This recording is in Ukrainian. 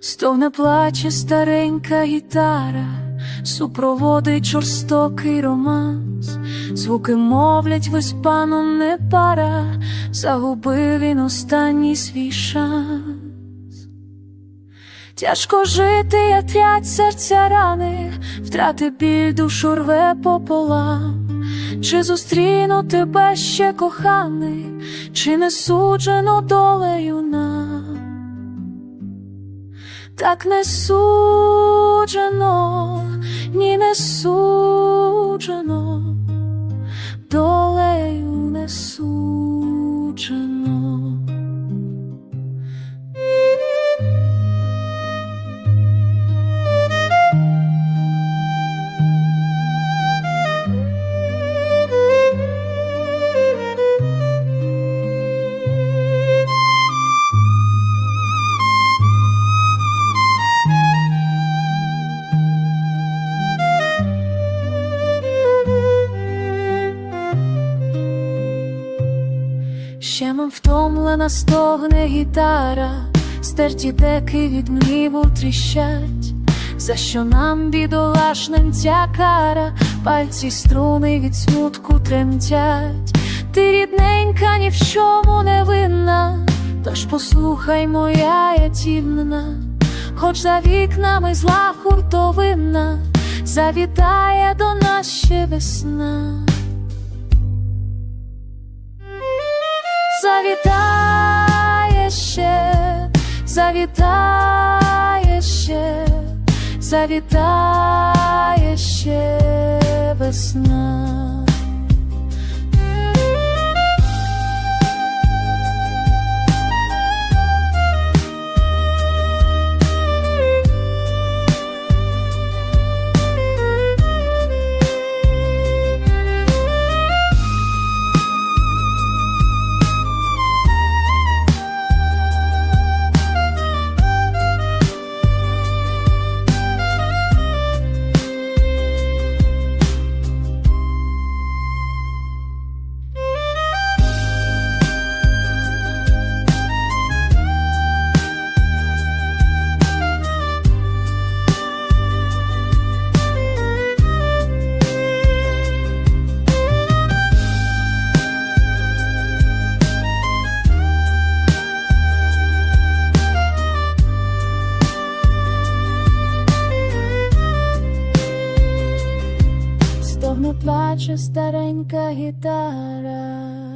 Стогне плаче старенька гітара, супроводить жорстокий романс, звуки мовлять весь паном не пара, загубив він останній свій шанс. Тяжко жити, я трять серця рани, втрати біль душу рве пополам. Чи зустріну тебе ще коханий, чи не суджено долею нам? Так не суджено, ні не суджено, долею не Ще втомлена стогне гітара, стерті деки від мліву тріщать, за що нам бідолашним ця кара, пальці струни від смутку тремтять, ти рідненька ні в чому не винна, тож послухай моя ятівна, хоч за вікнами зла хуртовинна, завітає до нас ще весна. Завітає ще, завітає ще, завітає ще весна. Стогне плаче старенька гітара.